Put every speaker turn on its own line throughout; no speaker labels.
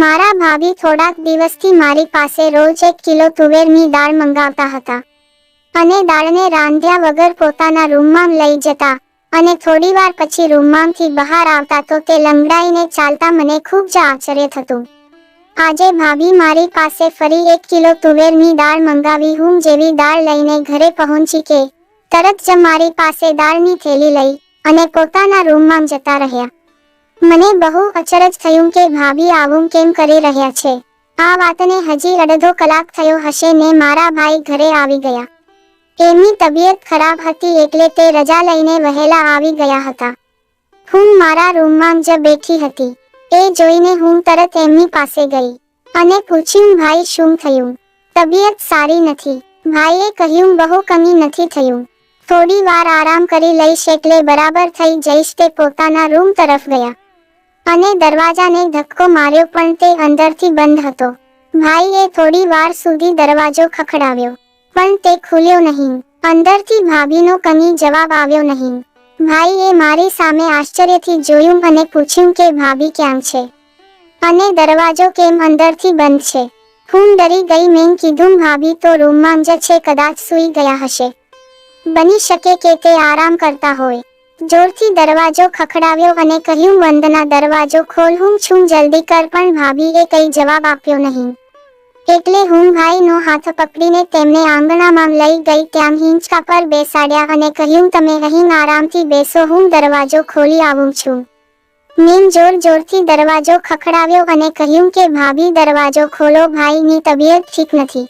મારા ભાભી થોડાક દિવસથી મારી પાસે રોજ એક કિલો તુવેરની દાળ મંગાવતા હતા. અને દાળને રાંધ્યા વગર પોતાના રૂમમાં લઈ જતા અને થોડી વાર પછી રૂમમાંથી બહાર આવતા તો તે લંગડાઈને ચાલતા મને ખૂબ જ આશ્ચર્ય થતું. આજે ભાભી મારી પાસે ફરી એક કિલો તુવેરની દાળ મંગાવી હું જેવી દાળ લઈને ઘરે પહોંચી કે, તરત જ મારી પાસે દાળની થેલી લઈ અને પોતાના રૂમમાં જતા રહ્યા. મને બહુ અચરજ થયું કે ભાભી આવું કેમ કરી રહ્યા છે. આ વાતને હજી અડધો કલાક થયો હશે ને મારા ભાઈ ઘરે આવી ગયા. એમની તબિયત ખરાબ હતી એટલે તે રજા લઈને વહેલા આવી ગયા હતા. હું મારા રૂમમાં જ બેઠી હતી. એ જોઈને હું તરત એમની પાસે ગઈ. અને પૂછ્યું, ભાઈ, શું થયું? તબિયત સારી નથી. ભાઈએ કહ્યું, બહુ કમી નથી થયું. થોડી વાર આરામ કરી લઈશ એટલે બરાબર થઈ જઈશ. તે પોતાના રૂમ તરફ ગયા. અને દરવાજાને ધક્કો માર્યો પણ તે અંદરથી બંધ હતો. ભાઈએ થોડી વાર સુધી દરવાજો ખખડાવ્યો, પણ તે ખુલ્યો નહીં. અંદરથી ભાભીનો કની જવાબ આવ્યો નહીં. ભાઈએ મારી સામે આશ્ચર્યથી જોયું અને પૂછ્યું કે, ભાભી ક્યાં છે? અને દરવાજો કેમ અંદરથી બંધ છે હું ડરી ગઈ, મેં કીધું, ભાભી તો રૂમમાં જ છે, કદાચ સૂઈ ગયા હશે. બની શકે કે તે આરામ કરતા હોય. જોરથી દરવાજો ખખડાવ્યો અને કહ્યું વંદના દરવાજો ખોલ, હું છું જલ્દી કર પણ ભાભીએ કઈ જવાબ આપ્યો નહીં. એટલે હું ભાઈનો હાથ પકડીને તેમને આંગણામાં લઈ ગઈ, ત્યાં હિંચકા પર બેસાડ્યા અને કહ્યું, તમે અહીં આરામથી બેસો, હું દરવાજો ખોલી આવું છું. મેં જોર જોરથી દરવાજો ખખડાવ્યો અને કહ્યું કે, ભાભી, દરવાજો ખોલો, ભાઈની તબિયત ઠીક નથી.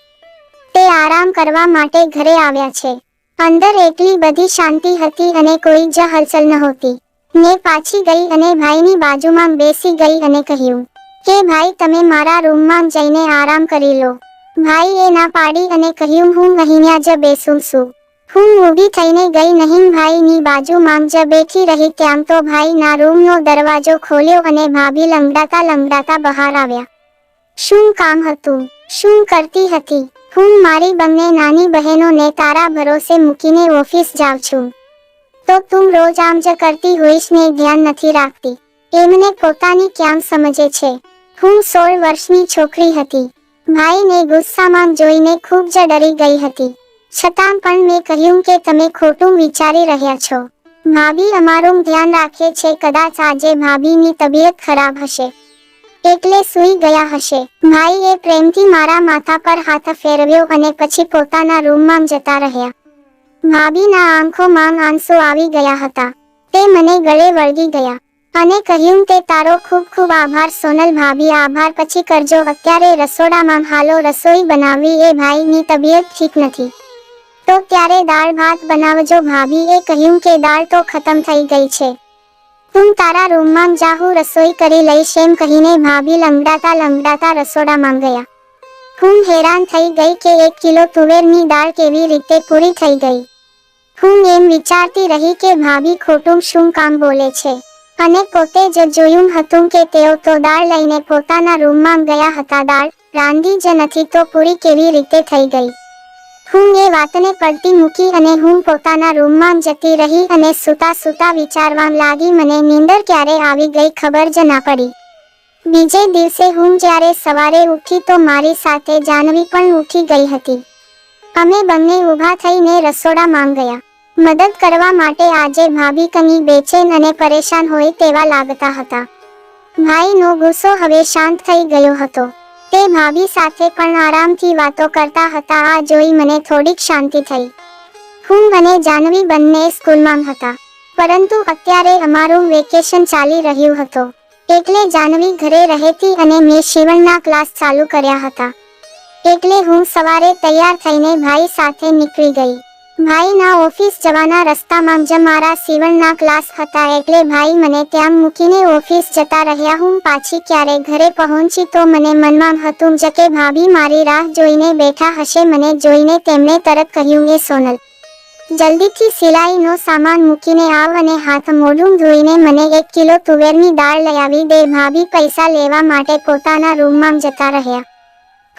તે આરામ કરવા માટે ઘરે આવ્યા છે. અંદર એટલી બધી શાંતિ હતી અને કોઈ જ હલચલ નહોતી ને પાછી ગઈ અને ભાઈની બાજુમાં બેસી ગઈ અને કહ્યું, કે ભાઈ, તમે મારા રૂમમાં જઈને આરામ કરી લો. ભાઈએ ના પાડી અને કહ્યું, હું અહીંયા જ બેસું છું. હું ઊભી થઈને ગઈ નહીં, ભાઈની બાજુમાં જ બેઠી રહી ત્યાં તો ભાઈના રૂમનો દરવાજો ખોલ્યો અને ભાભી લંગડાતા લંગડાતા બહાર આવ્યા. શું કામ હતું? શું કરતી હતી? હું મારી બંને નાની બહેનોને તારા ભરોસે મૂકીને ઓફિસ જાઉં છું. તો તું રોજ આમ જ કરતી હોઈશ ને ધ્યાન નથી રાખતી. એમને પોતાની ક્યાં સમજે છે? હું સોળ વર્ષની છોકરી હતી. ભાઈને ગુસ્સામાં જોઈને ખૂબ જ ડરી ગઈ હતી. છતાં પણ મેં કહ્યું કે તમે ખોટું વિચારી રહ્યા છો. ભાભી અમારું ધ્યાન રાખે છે, કદાચ આજે ભાભીની તબિયત ખરાબ હશે. એટલે સૂઈ ગયા હશે. ભાઈએ પ્રેમથી મારા માથા પર હાથ ફેરવ્યો અને પછી પોતાના રૂમમાં જતા રહ્યા. ભાભીના આંખોમાં આંસુ આવી ગયા હતા. તે મને ગળે વળગી ગયા. અને કહ્યું તે તારો ખૂબ ખૂબ આભાર સોનલ ભાભી, આભાર પછી કરજો. અત્યારે રસોડામાં હાલો રસોઈ બનાવવી એ ભાઈની તબિયત ઠીક નથી. તો ત્યારે દાળ ભાત બનાવજો. ભાભી એ કહ્યું કે દાળ તો ખતમ થઈ ગઈ છે. તું તારા રૂમમાં જા હું રસોઈ કરી લઈશ એમ કહીને ભાભી લંગડાતા લંગડાતા રસોડામાં ગયા. હું હેરાન થઈ ગઈ કે એક કિલો તુવેરની દાળ કેવી રીતે પૂરી થઈ ગઈ. હું એમ વિચારતી રહી કે ભાભી ખોટું શું કામ બોલે છે. અને પોતે જ જોયું હતું કે તેઓ તો દાળ લઈને પોતાના રૂમમાં ગયા હતા. દાળ રાંધી જ નથી તો પૂરી કેવી રીતે થઈ ગઈ. હું એ વાતને પડતી મૂકી અને હું પોતાના રૂમમાં જતી રહી અને સૂતા સૂતા વિચારવા લાગી મને નીંદર ક્યારે આવી ગઈ ખબર જ ના પડી. બીજે દિવસે હું જ્યારે સવારે ઉઠી તો મારી સાથે જાનવી પણ ઉઠી ગઈ હતી. અમે બંને ઊભા થઈને રસોડામાં ગયા. મદદ કરવા માટે આજે ભાભી કની બેચેન અને પરેશાન હોય તેવા લાગતા હતા. ભાઈનો ગુસ્સો હવે શાંત થઈ ગયો હતો. તે ભાભી સાથે પણ આરામથી વાતો કરતા હતા. આ જોઈ મને થોડીક શાંતિ થઈ. હું અને જાનવી બંને સ્કૂલમાં હતા. પરંતુ અત્યારે અમારું વેકેશન ચાલી રહ્યું હતું. એટલે જાનવી ઘરે રહેતી અને મેં શિવણના ક્લાસ ચાલુ કર્યા હતા. એટલે હું સવારે તૈયાર થઈને ભાઈ સાથે નીકળી ગઈ. ભાઈના ઓફિસ જવાના રસ્તામાં જ મારા સીવણના ક્લાસ હતા એટલે ભાઈ મને ત્યાં મૂકીને ઓફિસ જતા રહ્યા. હું પાછી ક્યારે ઘરે પહોંચી તો મને મનમાં હતું જ કે ભાભી મારી રાહ જોઈને બેઠા હશે. મને જોઈને તેમણે તરત કહ્યું, એ સોનલ, જલ્દીથી સિલાઈનો સામાન મૂકીને આવ અને હાથ મોઢું ધોઈને મને એક કિલો તુવેરની દાળ લઈ આવી દે. ભાભી પૈસા લેવા માટે પોતાના રૂમમાં જતા રહ્યા.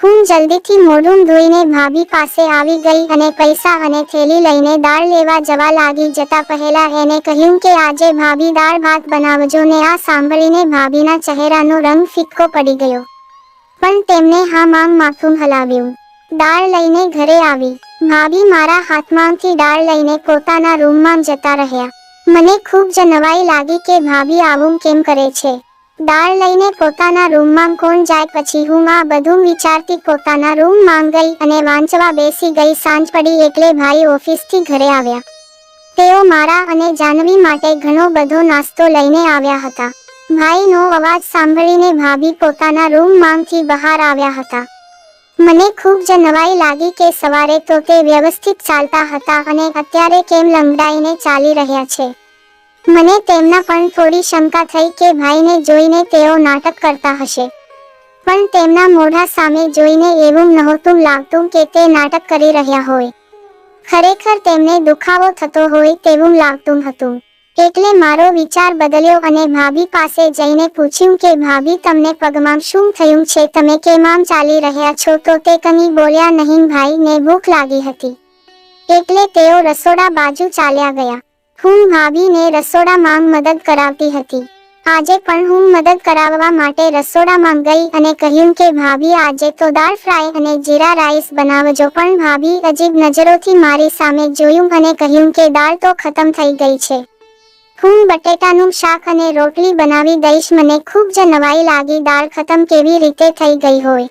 હું જલ્દીથી મોઢું ધોઈને ભાભી પાસે આવી ગઈ અને પૈસા અને થેલી લઈને દાળ લેવા જવા લાગી. જતા પહેલા એને કહ્યું કે આજે ભાભી દાળ ભાત બનાવજો ને આ સાંભળીને ભાભીના ચહેરાનો રંગ ફિક્કો પડી ગયો. પણ તેમને હા માંગ માથું હલાવ્યું. દાળ લઈને ઘરે આવી. ભાભી મારા હાથમાંથી દાળ લઈને પોતાના રૂમમાં જતા રહ્યા. મને ખૂબ જ નવાઈ લાગી કે ભાભી આવું કેમ કરે છે. દાળ લઈને પોતાના રૂમમાં કોણ જાય પછી હું આ બધું વિચારતી પોતાના રૂમમાં ગઈ અને વાંચવા બેસી ગઈ સાંજ પડી એટલે ભાઈ ઓફિસથી ઘરે આવ્યા. તેઓ મારા અને જાનવી માટે ઘણો બધો નાસ્તો લઈને આવ્યા હતા. ભાઈનો અવાજ સાંભળીને ભાભી પોતાના રૂમમાંથી બહાર આવ્યા હતા. મને ખૂબ જ નવાઈ લાગી કે સવારે તો તે વ્યવસ્થિત ચાલતા હતા અને અત્યારે કેમ લંગડાઈને ચાલી રહ્યા છે. મને તેમના પણ થોડી શંકા થઈ કે ભાઈને જોઈને તેઓ નાટક કરતા હશે. પણ તેમના મોઢા સામે જોઈને એવું નહોતું લાગતું કે તે નાટક કરી રહ્યા હોય. ખરેખર તેમને દુખાવો થતો હોય તેવું લાગતું હતું. એટલે મારો વિચાર બદલ્યો અને ભાભી પાસે જઈને પૂછ્યું કે, ભાભી, તમને પગમાં શું થયું છે? તમે કેમ આમ ચાલી રહ્યા છો? તો તે કંઈ બોલ્યા નહીં, ભાઈને ભૂખ લાગી હતી. એટલે તેઓ રસોડા બાજુ ચાલ્યા ગયા. હું ભાભીને રસોડામાં મદદ કરાવતી હતી. આજે પણ હું મદદ કરાવવા માટે રસોડામાં ગઈ અને કહ્યું કે, ભાભી, આજે તો દાળ ફ્રાય અને જીરા રાઈસ બનાવજો. પણ ભાભી અજીબ નજરોથી મારી સામે જોયું અને કહ્યું કે, દાળ તો ખતમ થઈ ગઈ છે. હું બટેટાનું શાક અને રોટલી બનાવી દઈશ. મને ખૂબ જ નવાઈ લાગી. દાળ ખતમ કેવી રીતે થઈ ગઈ હોય?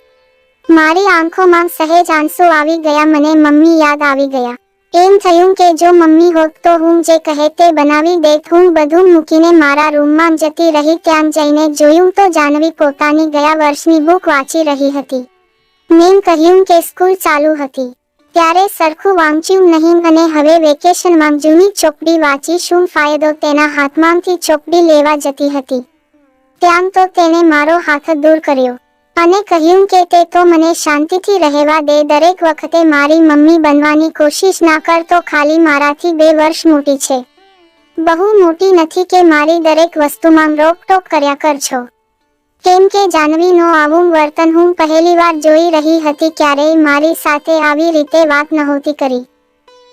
મારી આંખોમાં સહેજ આંસુ આવી ગયા. મને મમ્મી યાદ આવી ગયા. એમ થયું કે જો મમ્મી હોત તો હું જે કહે તે બનાવી દેત. હું બધું મૂકીને મારા રૂમમાં જતી રહી ત્યાં જઈને જોયું તો જાનવી પોતાની ગયા વર્ષની બુક વાંચી રહી હતી. મેં કહ્યું કે સ્કૂલ ચાલુ હતી. ત્યારે સરખું વાંચ્યું નહીં અને હવે વેકેશનમાં જૂની ચોપડી વાંચી શું ફાયદો તેના હાથમાંથી ચોપડી લેવા જતી હતી. ત્યાં તો તેણે મારો હાથ દૂર કર્યો. અને કહ્યું કે તે તો મને શાંતિથી રહેવા દે, દરેક વખતે મારી મમ્મી બનવાની કોશિશ ના કર તો ખાલી મારાથી બે વર્ષ મોટી છે. બહુ મોટી નથી કે મારી દરેક વસ્તુમાં રોકટોક કર્યા કર છો. કેમ કે જાનવીનો આવું વર્તન હું પહેલીવાર જોઈ રહી હતી, ક્યારેય મારી સાથે આવી રીતે વાત નહોતી કરી.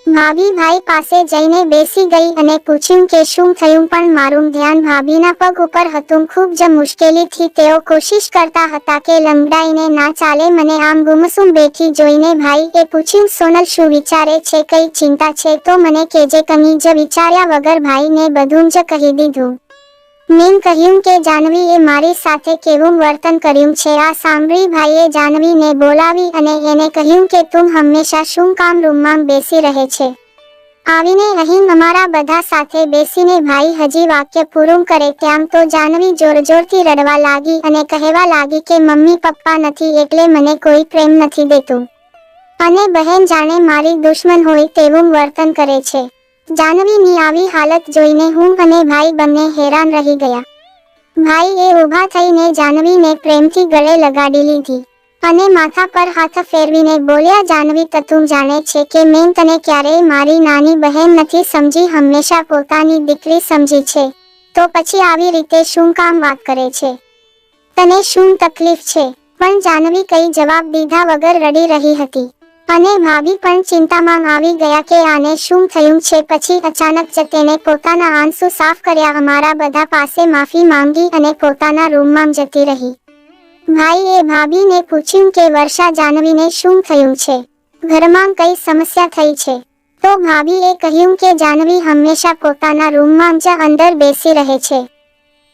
ભાભી ભાઈ પાસે જઈને બેસી ગઈ અને પૂછ્યું કે શું થયું, પણ મારું ધ્યાન ભાભીના પગ ઉપર હતું. ખૂબ જ મુશ્કેલીથી તેઓ કોશિશ કરતા હતા કે લંબડાઈને ના ચાલે, મને આમ ગુમસુમ બેઠી જોઈને ભાઈ એ પૂછ્યું, સોનલ, શું વિચારે છે? કઈ ચિંતા છે? તો મને કેજે કંઈ જ વિચાર્યા વગર ભાઈને બધું જ કહી દીધું. મેં કહ્યું કે જાનવીએ મારી સાથે કેવું વર્તન કર્યું છે. આ સાંભળી ભાઈએ જાનવીને બોલાવી અને એને કહ્યું કે તું હંમેશા શું કામ રૂમમાં બેસી રહે છે. આવીને અહીં અમારા બધા સાથે બેસીને ભાઈ હજી વાક્ય પૂરું કરે ત્યાં તો જાનવી જોર જોરથી રડવા લાગી અને કહેવા લાગી કે મમ્મી પપ્પા નથી એટલે મને કોઈ પ્રેમ નથી દેતું. અને બહેન જાણે મારી દુશ્મન હોય તેવું વર્તન કરે છે. જાનવીની આવી હાલત જોઈને હું અને ભાઈ બંને હેરાન રહી ગયા. ભાઈ એ ઊભા થઈને જાનવીને પ્રેમથી ગળે લગાડી લીધી અને માથા પર હાથ ફેરવીને બોલ્યા, જાનવી, તું જાણે છે કે મેં તને ક્યારેય મારી નાની બહેન નથી સમજી, હંમેશા પોતાની દીકરી સમજી છે. તો પછી આવી રીતે શું કામ વાત કરે છે? તને શું તકલીફ છે? પણ જાનવી કઈ જવાબ દીધા વગર રડી રહી હતી. અને ભાભી પણ ચિંતામાં આવી ગયા કે આને શું થયું છે. પછી અચાનક જ તેને પોતાના આંસુ સાફ કર્યા. અમારા બધા પાસે માફી માંગી અને પોતાના રૂમમાં જતી રહી. ભાઈએ ભાભીને પૂછ્યું કે વર્ષા જાનવીને શું થયું છે? ઘરમાં કઈ સમસ્યા થઈ છે? તો ભાભીએ કહ્યું કે જાનવી હંમેશા પોતાના રૂમમાં જ અંદર બેસી રહે છે.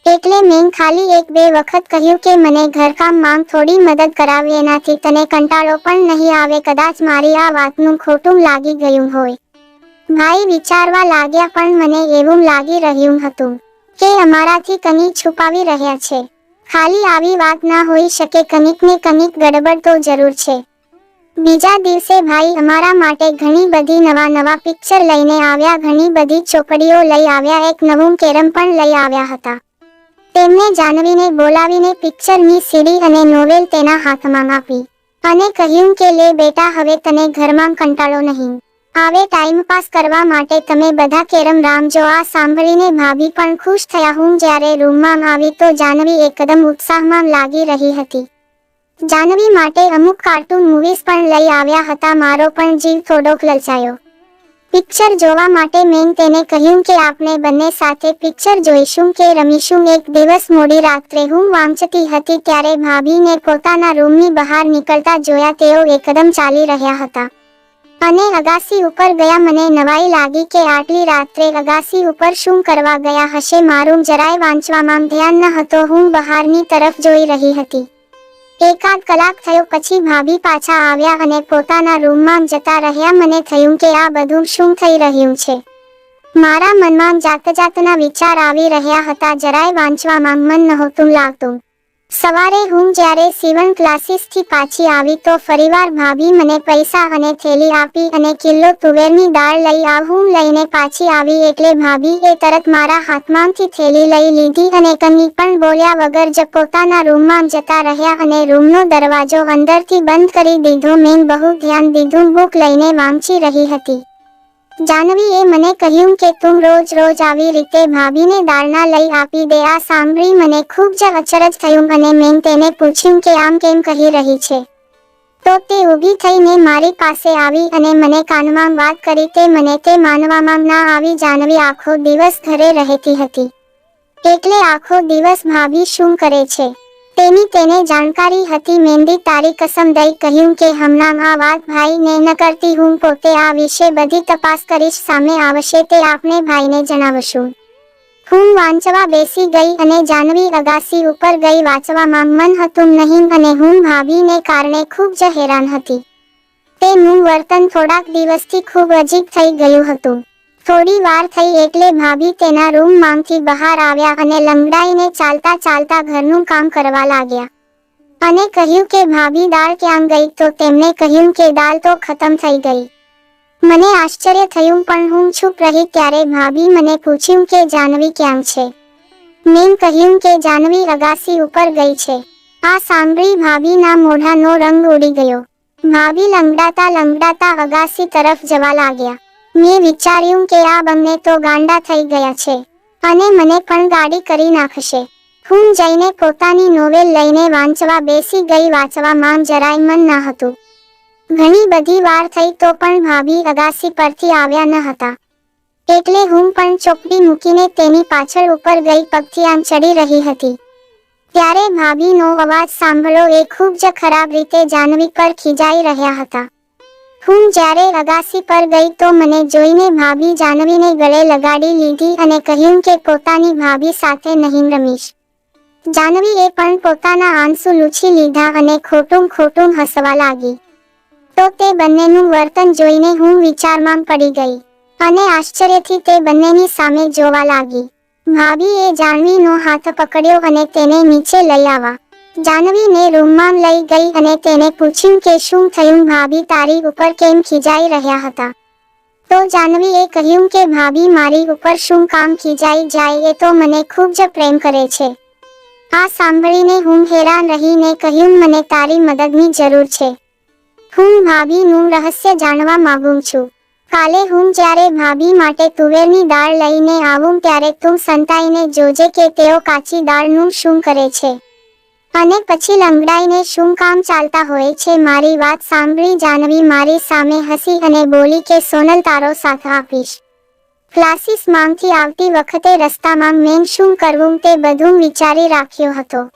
એટલે મેં ખાલી એક બે વખત કહ્યું કે મને ઘરકામમાં થોડી મદદ કરાવી એનાથી તને કંટાળો પણ નહીં આવે, કદાચ મારી આ વાતનું ખોટું લાગી ગયું હોય. ભાઈ વિચારવા લાગ્યા પણ મને એવું લાગી રહ્યું હતું કે અમારાથી કની છુપાવી રહ્યા છે. ખાલી આવી વાત ના હોઈ શકે કનિક ને કનિક ગડબડ તો જરૂર છે. બીજા દિવસે ભાઈ અમારા માટે ઘણી બધી નવા નવા પિક્ચર લઈને આવ્યા, ઘણી બધી ચોપડીઓ લઈ આવ્યા, એક નવું કેરમ પણ લઈ આવ્યા હતા. તેમણે જાનવીને બોલાવીને પિક્ચરની સીડી અને નોવેલ તેના હાથમાં આપી. અને કહ્યું કે, લે બેટા, હવે તને ઘરમાં કંટાળો નહીં. આવે ટાઈમ પાસ કરવા માટે તમે બધા કેરમ રામજો આ સાંભળીને ભાભી પણ ખુશ થયા હું જ્યારે રૂમમાં આવી તો જાનવી એકદમ ઉત્સાહમાં લાગી રહી હતી. જાનવી માટે અમુક કાર્ટૂન મૂવીઝ પણ લઈ આવ્યા હતા, મારો પણ જીવ થોડોક લલચાયો. પિક્ચર જોવા માટે મેં તેને કહ્યું કે આપણે બંને સાથે પિક્ચર જોઈશું કે રમીશું. એક દિવસ મોડી રાત્રે હું વાંચતી હતી ત્યારે ભાભીને પોતાના રૂમની બહાર નીકળતા જોયા તેઓ એકદમ ચાલી રહ્યા હતા. અને અગાસી ઉપર ગયા મને નવાઈ લાગી કે આટલી રાત્રે અગાસી ઉપર શું કરવા ગયા હશે? મારું જરાય વાંચવામાં ધ્યાન ન હતો હું બહારની તરફ જોઈ રહી હતી. એકાદ કલાક થયો પછી ભાભી પાછા આવ્યા અને પોતાના રૂમમાં જતા રહ્યા. મને થયું કે આ બધું શું થઈ રહ્યું છે? મારા મનમાં જાત જાતના વિચાર આવી રહ્યા હતા. જરાય વાંચવામાં મન નહોતું લાગતું. સવારે હું જ્યારે સીવણ ક્લાસીસથી પાછી આવી તો ફરીવાર ભાભી મને પૈસા અને થેલી આપી અને કિલ્લો તુવેરની દાળ લઈ આવું લઈને પાછી આવી એટલે ભાભી એ તરત મારા હાથમાંથી થેલી લઈ લીધી અને કંઈ પણ બોલ્યા વગર જ પોતાના રૂમમાં જતા રહ્યા અને રૂમનો દરવાજો અંદરથી બંધ કરી દીધો. મેં બહુ ધ્યાન દીધું. બુક લઈને વાંચી રહી હતી. જાનવીએ મને કહ્યું કે તું રોજ રોજ આવી રીતે ભાભીને દાળના લઈ આપી દે. આ સાંભળી મને ખૂબ જ અચરજ થયું અને મેં તેને પૂછ્યું કે આમ કેમ કહી રહી છે? તો તે ઊભી થઈને મારી પાસે આવી અને મને કાનમાં વાત કરી તે મને તે માનવામાં ના આવી જાનવી આખો દિવસ ઘરે રહેતી હતી. એટલે આખો દિવસ ભાભી શું કરે છે? તેની તેને જાણકારી હતી. મેંદી તારી કસમ દઈ કહ્યું કે, હમણાં આ વાત ભાઈને ન કરતી હું પોતે આ વિશે બધી તપાસ કરીશ. સામે આવશે તે આપણે ભાઈને જણાવશું. હું વાંચવા બેસી ગઈ અને જાનવી અગાસી ઉપર ગઈ વાંચવામાં મન હતું નહીં અને હું ભાભીને કારણે ખૂબ જ હેરાન હતી. તેનું વર્તન થોડાક દિવસથી ખૂબ અજીબ થઈ ગયું હતું. થોડી વાર થઈ એટલે ભાભી તેના રૂમમાંથી બહાર આવ્યા અને લંગડાઈને ચાલતા ચાલતા ઘરનું કામ કરવા લાગ્યા. અને કહ્યું કે, ભાભી, દાળ ક્યાં ગઈ? તો તેમણે કહ્યું કે, દાળ તો ખતમ થઈ ગઈ. મને આશ્ચર્ય થયું, પણ હું છું રહી ત્યારે ભાભી મને પૂછ્યું કે, જાનવી ક્યાં છે? મેં કહ્યું કે, જાનવી અગાસી ઉપર ગઈ છે. આ સાંભળી ભાભીના મોઢાનો રંગ ઉડી ગયો. ભાભી લંગડાતા લંગડાતા અગાસી તરફ જવા લાગ્યા. મેં વિચાર્યું કે આ બંને તો ગાંડા થઈ ગયા છે, અને મને પણ ગાડી કરી નાખશે. હું જઈને પોતાની નોવેલ લઈને વાંચવા બેસી ગઈ વાંચવામાં જરાય મન ન હતું. ઘણી બધી વાર થઈ તો પણ ભાભી અગાસી પરથી આવ્યા ન હતા. એટલે હું પણ ચોપડી મૂકીને તેની પાછળ ઉપર ગઈ પગથી આમ ચડી રહી હતી. ત્યારે ભાભીનો અવાજ સાંભળો એ ખૂબ જ ખરાબ રીતે જાનવી પર ખીજાઈ રહ્યા હતા. હું જ્યારે અગાસી પર ગઈ તો મને જોઈને ભાભી જાનવીને ગળે લગાડી લીધી અને કહ્યું કે પોતાની ભાભી સાથે નહીં રમીશ. જાનવીએ પણ પોતાના આંસુ લૂછી લીધા અને ખોટું ખોટું હસવા લાગી. તો તે બંનેનું વર્તન જોઈને હું વિચારમાં પડી ગઈ અને આશ્ચર્યથી તે બંનેની સામે જોવા લાગી. ભાભીએ જાનવીનો હાથ પકડ્યો અને તેને નીચે લઈ આવ્યા જાનવીને રૂમમાં લઈ ગઈ અને તેને પૂછ્યું કે શું થયું? ભાભી તારી ઉપર કેમ ખીજાઈ રહ્યા હતા? તો જાનવીએ કહ્યું કે, ભાભી, મારી ઉપર શું કામ ખીજાઈ જાય એ તો મને ખૂબ જ પ્રેમ કરે છે. આ સાંભળીને હું હેરાન રહીને કહ્યું, મને તારી મદદની જરૂર છે. હું ભાભીનું રહસ્ય જાણવા માંગુ છું. કાલે હું જ્યારે ભાભી માટે તુવેરની દાળ લઈને આવું, ત્યારે તું સંતાઈને જોજે કે તેઓ કાચી દાળનું શું કરે છે. અને પછી લંગડાઈને શું કામ ચાલતા હોય છે મારી વાત સાંભળી જાનવી મારી સામે હસી અને બોલી કે, સોનલ, તારો સાથ આપીશ. ક્લાસીસ માંગથી આવતી વખતે રસ્તામાં મેં શું કરવું તે બધું વિચારી રાખ્યો હતો.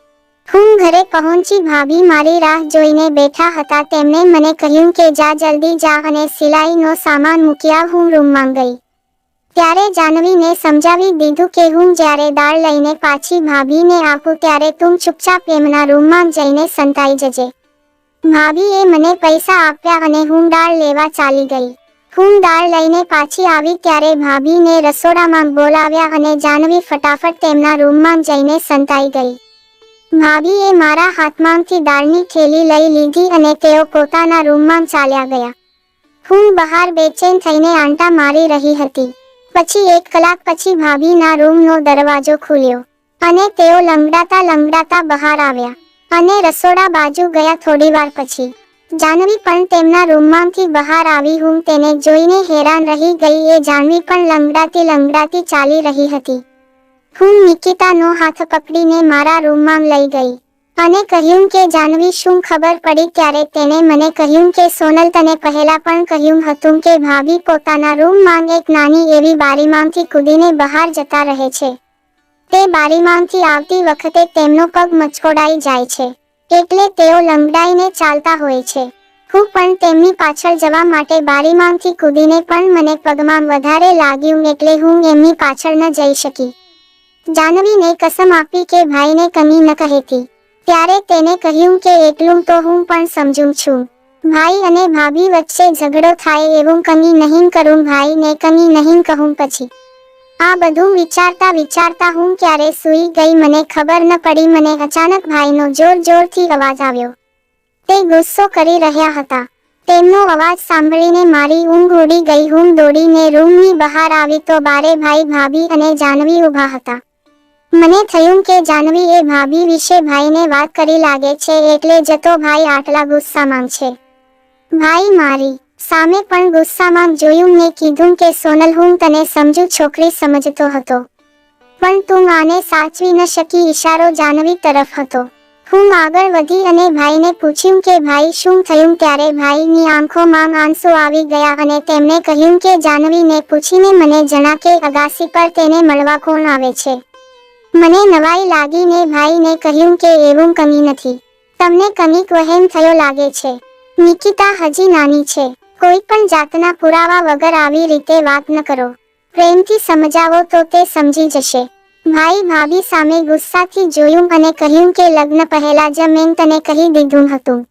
હું ઘરે પહોંચી ભાભી મારી રાહ જોઈને બેઠા હતા, તેમણે મને કહ્યું કે, જા જલ્દી જા અને સિલાઈનો સામાન મૂકી હું રૂમમાં ગઈ. ત્યારે જાનવીને સમજાવી દીધું કે હું જ્યારે દાળ લઈને પાછી ભાભીને આપું ત્યારે તું ચૂપચાપ એમના રૂમમાં જઈને સંતાઈ જજે. ભાભીએ મને પૈસા આપ્યા અને હું દાળ લેવા ચાલી ગઈ. હું દાળ લઈને પાછી આવી ત્યારે ભાભીને રસોડામાં બોલાવ્યા અને જાનવી ફટાફટ તેમના રૂમમાં જઈને સંતાઈ ગઈ. ભાભીએ મારા હાથમાંથી દાળની થેલી લઈ લીધી અને તેઓ પોતાના રૂમમાં ચાલ્યા ગયા. હું બહાર બેચેન થઈને આંટા મારી રહી હતી. પછી એક કલાક પછી ભાભીના રૂમનો દરવાજો ખુલ્યો અને તેઓ લંગડાતા લંગડાતા બહાર આવ્યા અને રસોડા બાજુ ગયા થોડી વાર પછી. જાનવી પણ તેમના રૂમમાંથી બહાર આવી હું તેને જોઈને હેરાન રહી ગઈ એ જાનવી પણ લંગડાતી લંગડાતી ચાલી રહી હતી. હું નિકિતાનો હાથ પકડીને મારા રૂમમાં લઈ ગઈ. અને કહ્યું કે, જાનવી, શું ખબર પડી ત્યારે તેને મને કહ્યું કે, સોનલ તને પહેલા પણ કહ્યું હતું કે, ભાભી પોતાના રૂમમાં એક નાની એવી બારીમાંથી કૂદીને બહાર જતા રહે છે. તે બારીમાંથી આવતી વખતે તેમનો પગ મચકોડાઈ જાય છે. એટલે તેઓ લંબડાઈને ચાલતા હોય છે. હું પણ તેમની પાછળ જવા માટે બારીમાંથી કૂદીને પણ મને પગમાં વધારે લાગ્યું એટલે હું એમની પાછળ ન જઈ શકી. જાનવીને કસમ આપી કે, ભાઈને કમી ન કહેતી. ત્યારે તેને કહ્યું કે એટલું તો હું પણ સમજું છું. ભાઈ અને ભાભી વચ્ચે ઝઘડો થાય એવું કની નહીં કરું ભાઈ ને કની નહીં કહું પછી. આ બધું વિચારતા વિચારતા હું ક્યારે સૂઈ ગઈ મને ખબર ન પડી મને અચાનક ભાઈનો જોર જોરથી અવાજ આવ્યો. તે ગુસ્સો કરી રહ્યા હતા. તેમનો અવાજ સાંભળીને મારી ઊંઘ ઉડી ગઈ હું દોડીને રૂમની બહાર આવી તો બારે ભાઈ ભાભી અને જાનવી ઊભા હતા. મને થયું કે જાનવી એ ભાભી વિશે ભાઈને વાત કરી લાગે છે એટલે જતો ભાઈ આટલા ગુસ્સામાં છે ભાઈ મારી, સામે પણ ગુસ્સામાં જોયું ને કીધું કે સોનલ, હું તને સમજુ છોકરી સમજતો હતો. પણ તું આને સાચવી ન શકી ઈશારો જાનવી તરફ હતો. હું આગળ વધી અને ભાઈને પૂછ્યું કે ભાઈ શું થયું ત્યારે ભાઈની આંખોમાં આંસુ આવી ગયા અને તેમણે કહ્યું કે જાનવીને પૂછીને મને જણા કે અગાસી પર તેને મળવા કોણ આવે છે? મને નવાઈ લાગીને ભાઈને કહ્યું કે એવું કમી નથી. તમને કનિક વહેમ થયો લાગે છે. નિકિતા હજી નાની છે. કોઈ પણ જાતના પુરાવા વગર આવી રીતે વાત ન કરો. પ્રેમથી સમજાવો તો તે સમજી જશે. ભાઈ ભાભી સામે ગુસ્સાથી જોયું અને કહ્યું કે લગ્ન પહેલા જ મેં તને કહી દીધું હતું.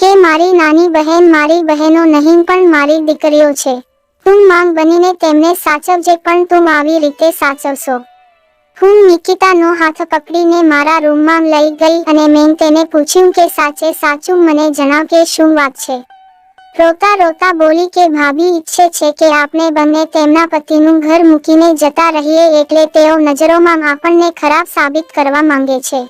કે મારી નાની બહેન મારી બહેનો નહીં પણ મારી દીકરીઓ છે. તું માંગ બનીને તેમને સાચવજે પણ તું આવી રીતે સાચવશો. હું નિકિતાનો હાથ પકડીને મારા રૂમમાં લઈ ગઈ અને મેં તેને પૂછ્યું કે સાચે સાચું મને જણાવ કે શું વાત છે? રોતા રોતા બોલી કે ભાભી ઈચ્છે છે કે આપણે બંને તેમના પતિનું ઘર મૂકીને જતા રહીએ એટલે તેઓ નજરોમાં આપણને ખરાબ સાબિત કરવા માંગે છે.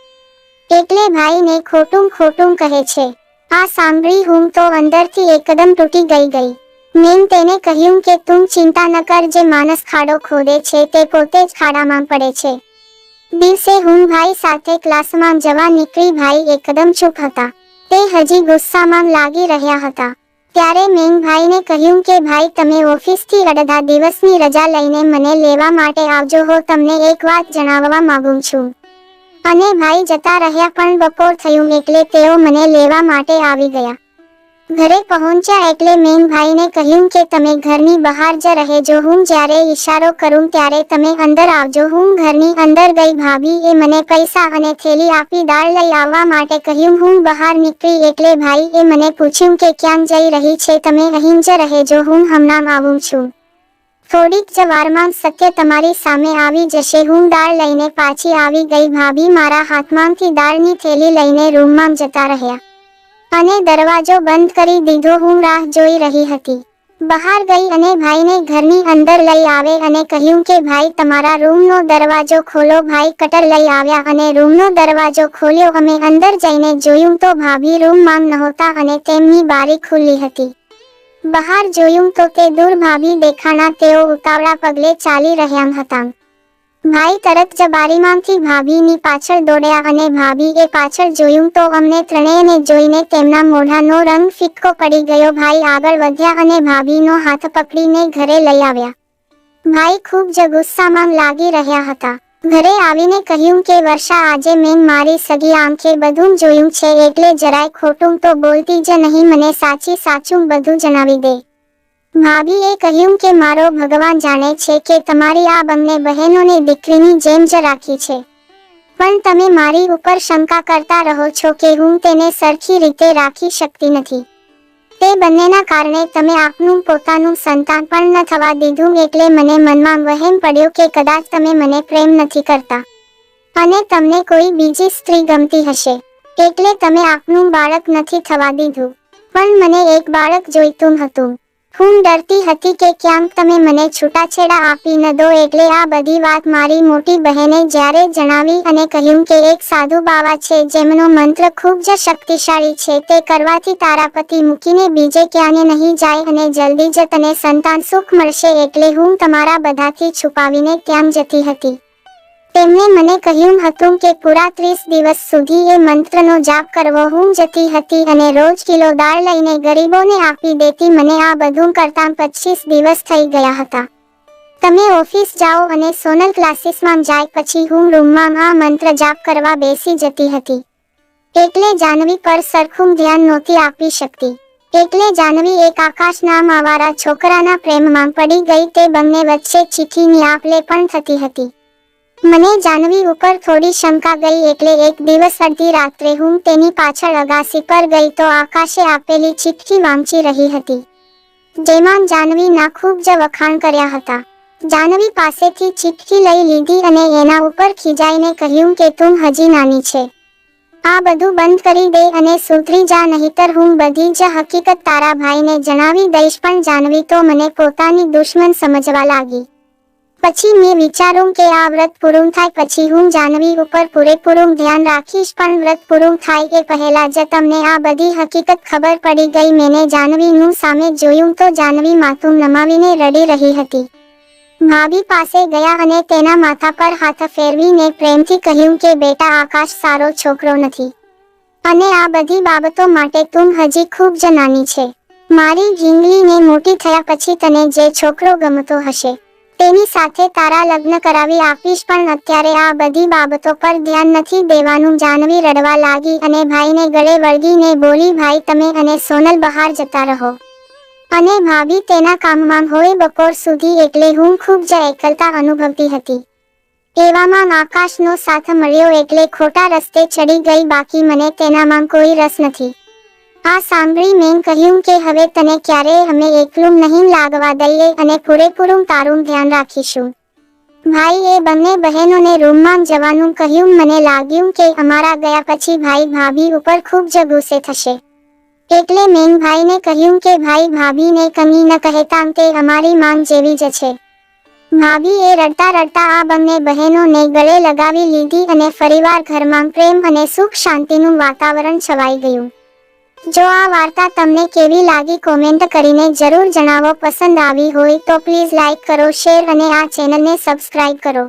એટલે ભાઈને ખોટું ખોટું કહે છે. આ સાંભળી હું તો અંદરથી એકદમ તૂટી ગઈ ગઈ. મેં તેને કહ્યું કે તું ચિંતા ન કર, જે માણસ ખાડો ખોદે છે તે પોતે જ ખાડામાં પડે છે. દિવસે હું ભાઈ સાથે ક્લાસમાં જવા નીકળી, ભાઈ એકદમ ચૂપ હતા. તે હજી ગુસ્સામાં લાગી રહ્યા હતા. ત્યારે મેં ભાઈને કહ્યું કે, ભાઈ, તમે ઓફિસથી અડધા દિવસની રજા લઈને મને લેવા માટે આવજો, હો તમને એક વાત જણાવવા માંગુ છું. અને ભાઈ જતા રહ્યા, પણ બપોર થયું એટલે તેઓ મને લેવા માટે આવી ગયા. ઘરે પહોંચ્યા એટલે મેન ભાઈને કહ્યું કે તમે ઘરની બહાર જ રહેજો હું જ્યારે ઈશારો કરું ત્યારે તમે અંદર આવજો. હું ઘરની અંદર ગઈ ભાભી એ મને પૈસા અને થેલી આપી દાળ લઈ આવવા માટે કહ્યું હું બહાર નીકળી એટલે ભાઈ એ મને પૂછ્યું કે ક્યાં જઈ રહી છે તમે અહીં જ રહેજો હું હમણાં આવું છું. થોડીક જ વારમાં સત્ય તમારી સામે આવી જશે. હું દાળ લઈને પાછી આવી ગઈ. ભાભી મારા હાથમાંથી દાળની થેલી લઈને રૂમમાં જતા રહ્યા. અને દરવાજો બંધ કરી દીધો હું રાહ જોઈ રહી હતી. બહાર ગઈ અને ભાઈને ઘરની અંદર લઈ આવે અને કહ્યું કે, ભાઈ, તમારા રૂમનો દરવાજો ખોલો, ભાઈ, કટર લઈ આવ્યા અને રૂમનો દરવાજો ખોલ્યો. અમે અંદર જઈને જોયું તો ભાભી રૂમમાં નહોતા અને તેમની બારી ખુલ્લી હતી. બહાર જોયું તો તે દૂર ભાભી દેખાણા તેઓ ઉતાવળા પગલે ચાલી રહ્યા હતા. ભાઈ તરત જ ભાભીની પાછળ દોડ્યા અને ભાભીએ પાછળ જોયું તો અમને ત્રણેયને જોઈને તેમના મોઢાનો રંગ ફિક્કો પડી ગયો. ભાઈ આગળ વધ્યા અને ભાભીનો હાથ પકડીને ઘરે લઈ આવ્યા. ભાઈ ખૂબ જ ગુસ્સામાં લાગી રહ્યા હતા. ઘરે આવીને કહ્યું કે, વર્ષા, આજે મેં મારી સગી આંખે બધું જોયું છે, એટલે જરાય ખોટું તો બોલતી જ નહીં, મને સાચી સાચું બધું જણાવી દે. ભાભીએ કહ્યું કે મારો ભગવાન જાણે છે કે તમારી આ બંને બહેનોને દીકરીની જેમ જ રાખી છે. પણ તમે મારી ઉપર શંકા કરતા રહો છો કે હું તેને સરખી રીતે રાખી શકતી નથી. તે બંનેના કારણે તમે આપનું પોતાનું સંતાન પણ ન થવા દીધું એટલે મને મનમાં વહેમ પડ્યો કે કદાચ તમે મને પ્રેમ નથી કરતા. અને તમને કોઈ બીજી સ્ત્રી ગમતી હશે. એટલે તમે આપનું બાળક નથી થવા દીધું. પણ મને એક બાળક જોઈતું હતું. હું ડરતી હતી કે ક્યાંક તમે મને છૂટાછેડા આપી ન દો એટલે આ બધી વાત મારી મોટી બહેને જ્યારે જણાવી અને કહ્યું કે એક સાધુ બાવા છે જેમનો મંત્ર ખૂબ જ શક્તિશાળી છે, તે કરવાથી તારા પતિ મૂકીને બીજે ક્યાંને નહીં જાય અને જલ્દી જ તને સંતાન સુખ મળશે એટલે હું તમારા બધાથી છુપાવીને ત્યાં જતી હતી. તેમણે મને કહ્યું હતું કે પૂરા ત્રીસ દિવસ સુધી એ મંત્રનો જાપ કરવો હું જતી હતી અને રોજ કિલો દાળ લઈને ગરીબોને આપી દેતી મને આ બધું કરતાં પચીસ દિવસ થઈ ગયા હતા. તમે ઓફિસ જાઓ અને સોનલ ક્લાસીસમાં જાય પછી હું રૂમમાં આ મંત્ર જાપ કરવા બેસી જતી હતી. એટલે જાનવી પર સરખું ધ્યાન નહોતી આપી શકતી. એટલે જાનવી એક આકાશ નામ આવારા છોકરાના પ્રેમમાં પડી ગઈ તે બંને વચ્ચે ચીઠીની આપલે પણ થતી હતી. મને જાનવી ઉપર થોડી શંકા ગઈ એટલે એક દિવસ અડધી રાત્રે હું તેની પાછળ અગાસી પર ગઈ તો આકાશે આપેલી ચિઠ્ઠી વાંચી રહી હતી. જેમાં જાનવીના ખૂબ જ વખાણ કર્યા હતા. જાનવી પાસેથી ચિઠ્ઠી લઈ લીધી અને એના ઉપર ખીજાઈને કહ્યું કે તું હજી નાની છે. આ બધું બંધ કરી દે અને સુધરી જા, નહીતર હું બધી જ હકીકત તારા ભાઈને જણાવી દઈશ, પણ જાનવી તો મને પોતાની દુશ્મન સમજવા લાગી. પછી મેં વિચારું કે આ વ્રત પૂરું થાય પછી હું જાનવી ઉપર પૂરેપૂરું ધ્યાન રાખીશ, પણ વ્રત પૂરું થાય એ પહેલા જ તમને આ બધી હકીકત ખબર પડી ગઈ. મેને જાનવીનું સામે જોયું તો જાનવી માથું નમાવીને રડી રહી હતી. ભાભી પાસે ગયા અને તેના માથા પર હાથ ફેરવીને પ્રેમથી કહ્યું કે, બેટા, આકાશ સારો છોકરો નથી. અને આ બધી બાબતો માટે તું હજી ખૂબ જ નાની છે. મારી ઢીંગલીને મોટી થયા પછી તને જે છોકરો ગમતો હશે તેની સાથે તારા લગ્ન કરાવી આપીશ, પણ અત્યારે આ બધી બાબતો પર ધ્યાન નથી દેવાનું. જાનવી રડવા લાગી અને ભાઈને ગળે વળગીને બોલી, ભાઈ, તમે અને સોનલ બહાર જતા રહો. અને ભાભી તેના કામમાં હોય બપોર સુધી એટલે હું ખૂબ જ એકલતા અનુભવતી હતી. એવામાં આકાશનો સાથ મળ્યો એટલે ખોટા રસ્તે ચડી ગઈ, બાકી મને તેનામાં કોઈ રસ નથી. આ સાંભળી મેં કહ્યું કે હવે તને ક્યારેય અમે એકલું નહીં લાગવા દઈએ અને પૂરેપૂરું તારું ધ્યાન રાખીશું. ભાઈ એ બંને બહેનોને રૂમમાં જવાનું કહ્યું. મને લાગ્યું કે અમારા ગયા પછી ભાઈ ભાભી ઉપર ખૂબ જ ગુસ્સે થશે. એટલે મેં ભાઈને કહ્યું કે ભાઈ ભાભીને કમી ન કહેતા તે અમારી માંગ જેવી જ છે. ભાભી એ રડતા રડતા આ બંને બહેનોને ગળે લગાવી લીધી અને ફરીવાર ઘરમાં પ્રેમ અને સુખ શાંતિનું વાતાવરણ છવાઈ ગયું. જો આ વાર્તા તમને કેવી લાગી કોમેન્ટ કરીને જરૂર જણાવો. પસંદ આવી હોય તો પ્લીઝ લાઈક કરો શેર અને આ ચેનલને સબસ્ક્રાઇબ કરો.